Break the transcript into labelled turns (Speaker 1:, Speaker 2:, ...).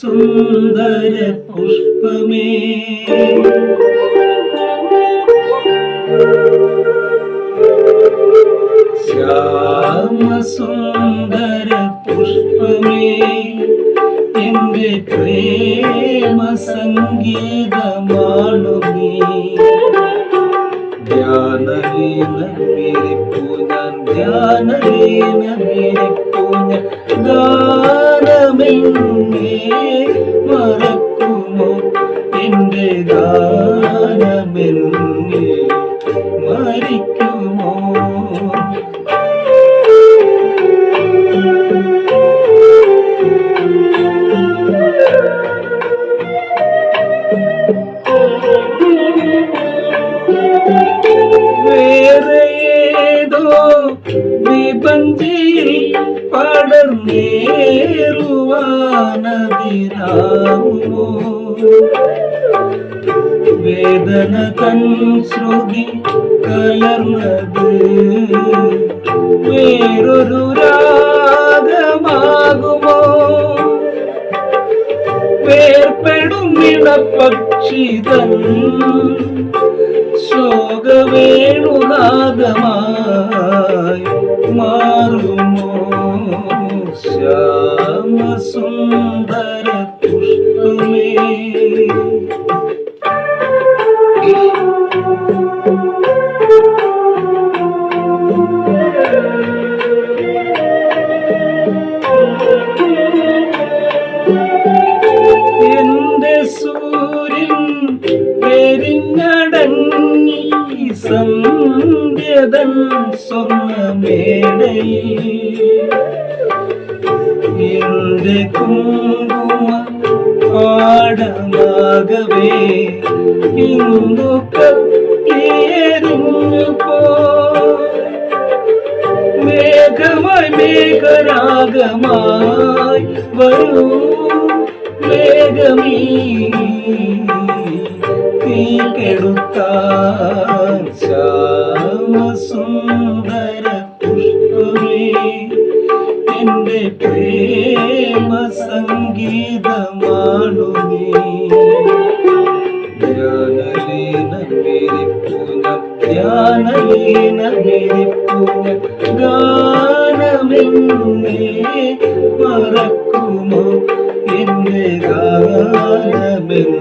Speaker 1: സുന്ദര പുഷ്പമേ. ശ്യാമസുന്ദര പുഷ്പമേ. എന്റെ പ്രേമ സംഗീതമാണുമേ ധ്യാനലീനമിരിപ്പു ഞാൻ ധ്യാനലീനമിരിപ്പു ഞാൻ. ഗാനമെന്നേ മറക്കുമോ വേറെ ഏതോ വിഭഞ്ചിയിൽ പടർന്നേറുവാനതിരാവുമോ വേദന തൻ ശ്രുതി കലർന്നത് വേറൊരു രാഗമാകുമോ? വേർപ്പെടും ഇടപക്ഷിതൻ ശോകവേണുനാദമായി മാറുമോ? ശ്യാമസുന്ദര പുഷ്പമേ എന്റെ സന്ധ്യതൻ സ്വർണമേടയിൽ എന്റെ കുങ്കുമ പാടമാകവേ ഇന്നു കത്തിയെരിഞ്ഞു പോ. മേഘമായി മേഘരാഗമായി വരൂ വേഗമീ തീ കെടുത്താൻ ശ്യാമസുന്ദര പുഷ്പമേ എന്റെ പ്രേമ സംഗീതമാണു നീ ധ്യാനലീന മേരിപ്പൂഞ്ഞ ഗാനമെന്നേ മറക്കുമോ എന്റെ ഗാനമെന്ന്?